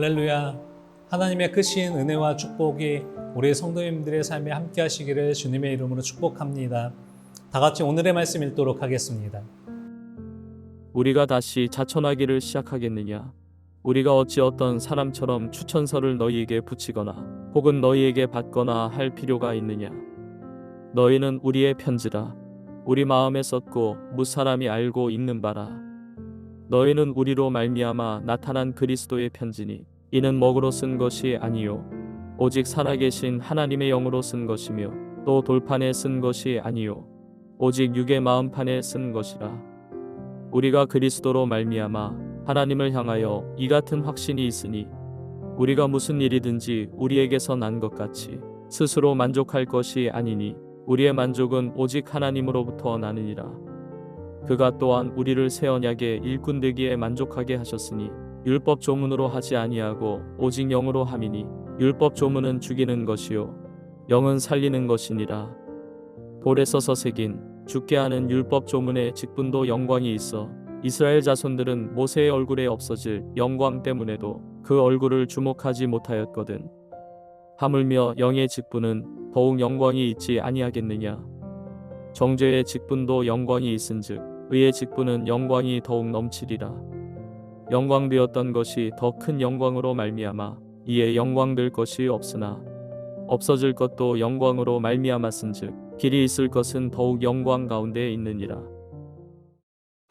할렐루야. 하나님의 크신 은혜와 축복이 우리 성도님들의 삶에 함께 하시기를 주님의 이름으로 축복합니다. 다 같이 오늘의 말씀 읽도록 하겠습니다. 우리가 다시 자천하기를 시작하겠느냐? 우리가 어찌 어떤 사람처럼 추천서를 너희에게 붙이거나 혹은 너희에게 받거나 할 필요가 있느냐? 너희는 우리의 편지라 우리 마음에 썼고 무사람이 알고 읽는 바라. 너희는 우리로 말미암아 나타난 그리스도의 편지니 이는 먹으로 쓴 것이 아니요 오직 살아계신 하나님의 영으로 쓴 것이며 또 돌판에 쓴 것이 아니요 오직 육의 마음판에 쓴 것이라. 우리가 그리스도로 말미암아 하나님을 향하여 이 같은 확신이 있으니 우리가 무슨 일이든지 우리에게서 난 것 같이 스스로 만족할 것이 아니니 우리의 만족은 오직 하나님으로부터 나느니라. 그가 또한 우리를 새 언약의 일꾼 되기에 만족하게 하셨으니 율법 조문으로 하지 아니하고 오직 영으로 함이니 율법 조문은 죽이는 것이요 영은 살리는 것이니라. 돌에 써서 새긴 죽게 하는 율법 조문의 직분도 영광이 있어 이스라엘 자손들은 모세의 얼굴에 없어질 영광 때문에도 그 얼굴을 주목하지 못하였거든. 하물며 영의 직분은 더욱 영광이 있지 아니하겠느냐. 정죄의 직분도 영광이 있은즉 의의 직분은 영광이 더욱 넘치리라. 영광되었던 것이 더 큰 영광으로 말미암아 이에 영광될 것이 없으나 없어질 것도 영광으로 말미암았은즉 길이 있을 것은 더욱 영광 가운데 있느니라.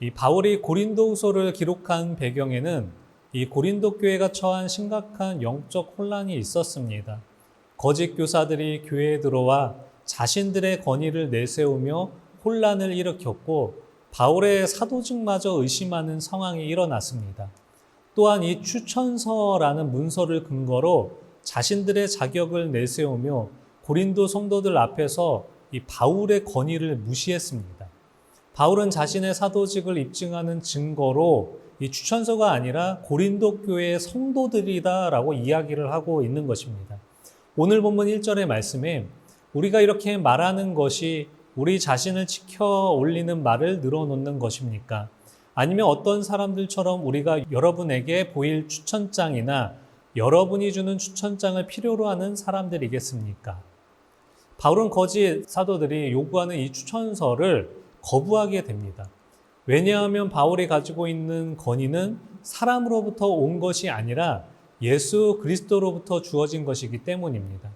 이 바울이 고린도후서를 기록한 배경에는 이 고린도 교회가 처한 심각한 영적 혼란이 있었습니다. 거짓 교사들이 교회에 들어와 자신들의 권위를 내세우며 혼란을 일으켰고 바울의 사도직마저 의심하는 상황이 일어났습니다. 또한 이 추천서라는 문서를 근거로 자신들의 자격을 내세우며 고린도 성도들 앞에서 이 바울의 권위를 무시했습니다. 바울은 자신의 사도직을 입증하는 증거로 이 추천서가 아니라 고린도 교회의 성도들이다라고 이야기를 하고 있는 것입니다. 오늘 본문 1절의 말씀에 우리가 이렇게 말하는 것이 우리 자신을 지켜 올리는 말을 늘어놓는 것입니까? 아니면 어떤 사람들처럼 우리가 여러분에게 보일 추천장이나 여러분이 주는 추천장을 필요로 하는 사람들이겠습니까? 바울은 거짓 사도들이 요구하는 이 추천서를 거부하게 됩니다. 왜냐하면 바울이 가지고 있는 권위는 사람으로부터 온 것이 아니라 예수 그리스도로부터 주어진 것이기 때문입니다.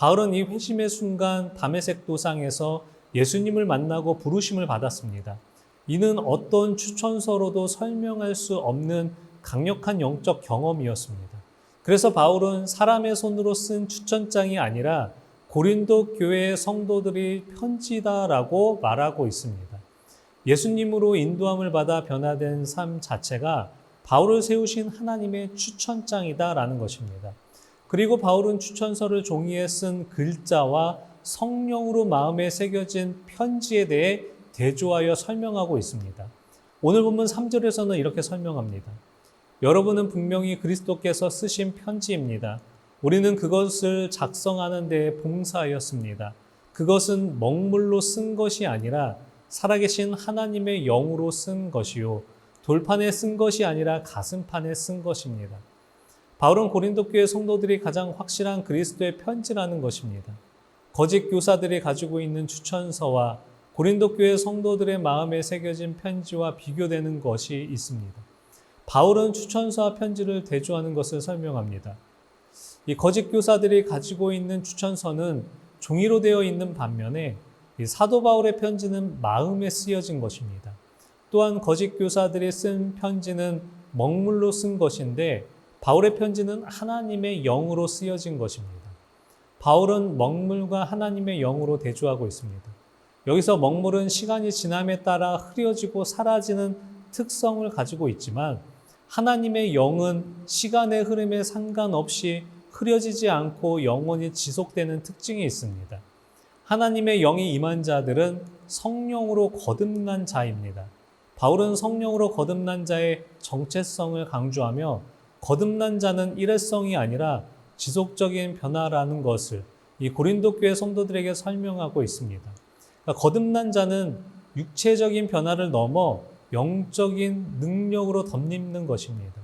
바울은 이 회심의 순간 담에색 도상에서 예수님을 만나고 부르심을 받았습니다. 이는 어떤 추천서로도 설명할 수 없는 강력한 영적 경험이었습니다. 그래서 바울은 사람의 손으로 쓴 추천장이 아니라 고린도 교회의 성도들이 편지다라고 말하고 있습니다. 예수님으로 인도함을 받아 변화된 삶 자체가 바울을 세우신 하나님의 추천장이다라는 것입니다. 그리고 바울은 추천서를 종이에 쓴 글자와 성령으로 마음에 새겨진 편지에 대해 대조하여 설명하고 있습니다. 오늘 본문 3절에서는 이렇게 설명합니다. 여러분은 분명히 그리스도께서 쓰신 편지입니다. 우리는 그것을 작성하는 데 봉사하였습니다. 그것은 먹물로 쓴 것이 아니라 살아계신 하나님의 영으로 쓴 것이요. 돌판에 쓴 것이 아니라 가슴판에 쓴 것입니다. 바울은 고린도 교회 성도들이 가장 확실한 그리스도의 편지라는 것입니다. 거짓 교사들이 가지고 있는 추천서와 고린도 교회 성도들의 마음에 새겨진 편지와 비교되는 것이 있습니다. 바울은 추천서와 편지를 대조하는 것을 설명합니다. 이 거짓 교사들이 가지고 있는 추천서는 종이로 되어 있는 반면에 사도 바울의 편지는 마음에 쓰여진 것입니다. 또한 거짓 교사들이 쓴 편지는 먹물로 쓴 것인데 바울의 편지는 하나님의 영으로 쓰여진 것입니다. 바울은 먹물과 하나님의 영으로 대조하고 있습니다. 여기서 먹물은 시간이 지남에 따라 흐려지고 사라지는 특성을 가지고 있지만 하나님의 영은 시간의 흐름에 상관없이 흐려지지 않고 영원히 지속되는 특징이 있습니다. 하나님의 영이 임한 자들은 성령으로 거듭난 자입니다. 바울은 성령으로 거듭난 자의 정체성을 강조하며 거듭난 자는 일회성이 아니라 지속적인 변화라는 것을 이 고린도 교회 성도들에게 설명하고 있습니다. 그러니까 거듭난 자는 육체적인 변화를 넘어 영적인 능력으로 덧입는 것입니다.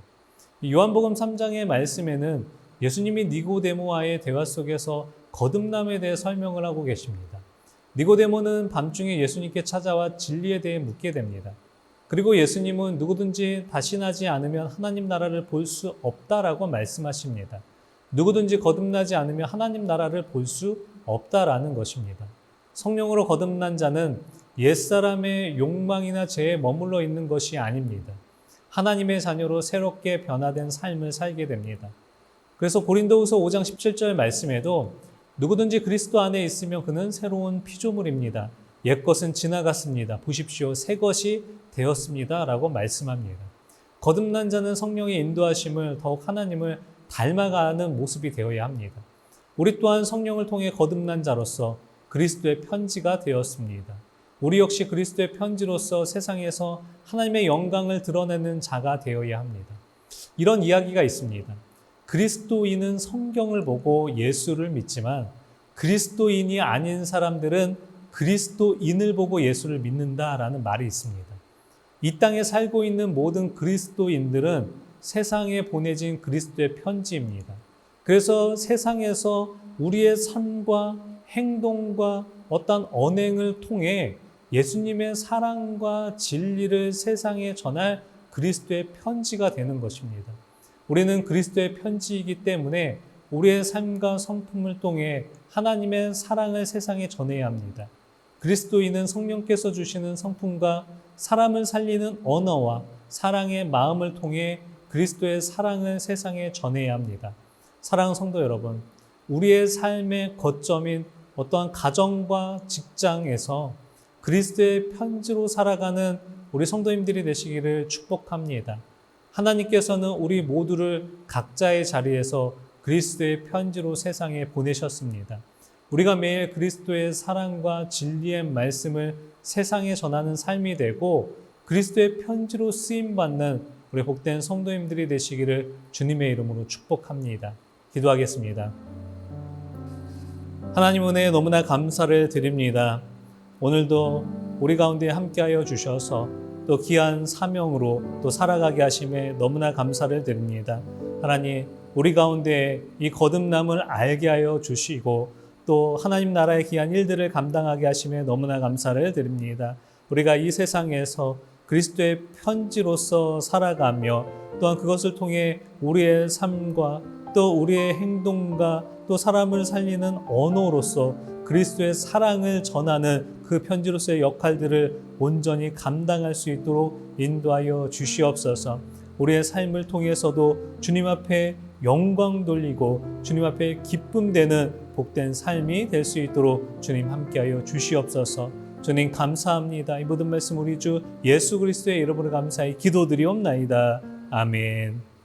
이 요한복음 3장의 말씀에는 예수님이 니고데모와의 대화 속에서 거듭남에 대해 설명을 하고 계십니다. 니고데모는 밤중에 예수님께 찾아와 진리에 대해 묻게 됩니다. 그리고 예수님은 누구든지 다신하지 않으면 하나님 나라를 볼 수 없다라고 말씀하십니다. 누구든지 거듭나지 않으면 하나님 나라를 볼 수 없다라는 것입니다. 성령으로 거듭난 자는 옛사람의 욕망이나 죄에 머물러 있는 것이 아닙니다. 하나님의 자녀로 새롭게 변화된 삶을 살게 됩니다. 그래서 고린도후서 5장 17절 말씀에도 누구든지 그리스도 안에 있으면 그는 새로운 피조물입니다. 옛 것은 지나갔습니다. 보십시오. 새 것이 되었습니다 라고 말씀합니다. 거듭난 자는 성령의 인도하심을 더욱 하나님을 닮아가는 모습이 되어야 합니다. 우리 또한 성령을 통해 거듭난 자로서 그리스도의 편지가 되었습니다. 우리 역시 그리스도의 편지로서 세상에서 하나님의 영광을 드러내는 자가 되어야 합니다. 이런 이야기가 있습니다. 그리스도인은 성경을 보고 예수를 믿지만 그리스도인이 아닌 사람들은 그리스도인을 보고 예수를 믿는다라는 말이 있습니다. 이 땅에 살고 있는 모든 그리스도인들은 세상에 보내진 그리스도의 편지입니다. 그래서 세상에서 우리의 삶과 행동과 어떤 언행을 통해 예수님의 사랑과 진리를 세상에 전할 그리스도의 편지가 되는 것입니다. 우리는 그리스도의 편지이기 때문에 우리의 삶과 성품을 통해 하나님의 사랑을 세상에 전해야 합니다. 그리스도인은 성령께서 주시는 성품과 사람을 살리는 언어와 사랑의 마음을 통해 그리스도의 사랑을 세상에 전해야 합니다. 사랑하는 성도 여러분, 우리의 삶의 거점인 어떠한 가정과 직장에서 그리스도의 편지로 살아가는 우리 성도님들이 되시기를 축복합니다. 하나님께서는 우리 모두를 각자의 자리에서 그리스도의 편지로 세상에 보내셨습니다. 우리가 매일 그리스도의 사랑과 진리의 말씀을 세상에 전하는 삶이 되고 그리스도의 편지로 쓰임 받는 우리 복된 성도님들이 되시기를 주님의 이름으로 축복합니다. 기도하겠습니다. 하나님 은혜에 너무나 감사를 드립니다. 오늘도 우리 가운데 함께하여 주셔서 또 귀한 사명으로 또 살아가게 하심에 너무나 감사를 드립니다. 하나님, 우리 가운데 이 거듭남을 알게 하여 주시고 또 하나님 나라의 귀한 일들을 감당하게 하심에 너무나 감사를 드립니다. 우리가 이 세상에서 그리스도의 편지로서 살아가며 또한 그것을 통해 우리의 삶과 또 우리의 행동과 또 사람을 살리는 언어로서 그리스도의 사랑을 전하는 그 편지로서의 역할들을 온전히 감당할 수 있도록 인도하여 주시옵소서. 우리의 삶을 통해서도 주님 앞에 영광 돌리고 주님 앞에 기쁨 되는 복된 삶이 될 수 있도록 주님 함께하여 주시옵소서. 주님 감사합니다. 이 모든 말씀 우리 주 예수 그리스도의 이름으로 감사히 기도드리옵나이다. 아멘.